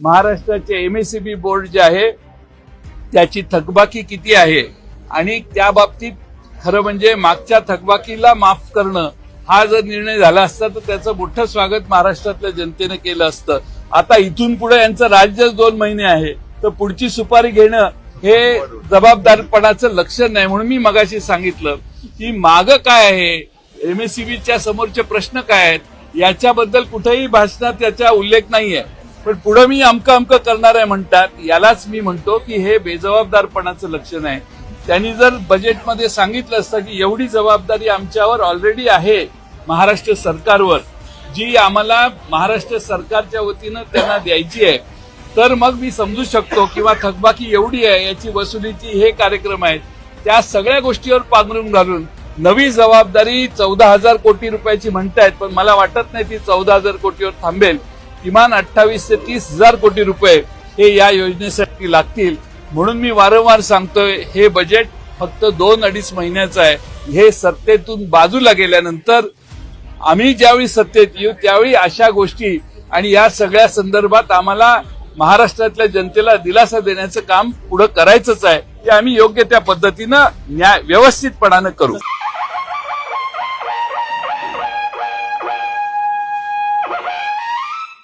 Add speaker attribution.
Speaker 1: महाराष्ट्राचे MSCB board जे आहे त्याची थकबाकी किती आहे? आणि त्या बाबतीत खरं म्हणजे मागच्या थकबाकीला माफ करणं हा जर निर्णय झाला असता तर त्याचं मोठं स्वागत महाराष्ट्रातल्या जनतेनं केलं असतं. आता इथून पुढे यांचं राज्यच दोन महिने आहे तर पुढची सुपारी घेणं हे जबाबदारपणाचं लक्षण नाही म्हणून मी मगाशी सांगितलं. की माग काय आहे? एमएससीबीच्या समोरचे प्रश्न काय आहेत? याच्याबद्दल कुठेही भाषणात त्याचा उल्लेख नाहीये. पण पुढे मी अमकं अमकं करणार आहे म्हणतात यालाच मी म्हणतो की हे बेजबाबदारपणाचं लक्षण आहे. त्यांनी जर बजेटमध्ये सांगितलं असतं की एवढी जबाबदारी आमच्यावर ऑलरेडी आहे महाराष्ट्र सरकारवर जी आम्हाला महाराष्ट्र सरकारच्या वतीनं त्यांना द्यायची आहे तर मग मी समजू शकतो किंवा थकबाकी एवढी आहे याची वसुलीची हे कार्यक्रम आहेत त्या सगळ्या गोष्टीवर पांघरून घालून नवी जबाबदारी चौदा हजार कोटी रुपयाची म्हणतायत पण मला वाटत नाही ती चौदा हजार कोटीवर थांबेल. किमान अठ्ठावीस ते तीस हजार कोटी रुपये हे या योजनेसाठी लागतील. म्हणून मी वारंवार सांगतोय हे बजेट फक्त दोन अडीच महिन्याचं आहे. हे सत्तेतून बाजूला गेल्यानंतर आम्ही ज्यावेळी सत्तेत येऊ त्यावेळी अशा गोष्टी आणि या सगळ्या संदर्भात आम्हाला महाराष्ट्रातल्या जनतेला दिलासा देण्याचं काम पुढे करायचंच आहे. ते आम्ही योग्य त्या पद्धतीनं न्याय व्यवस्थितपणानं करू.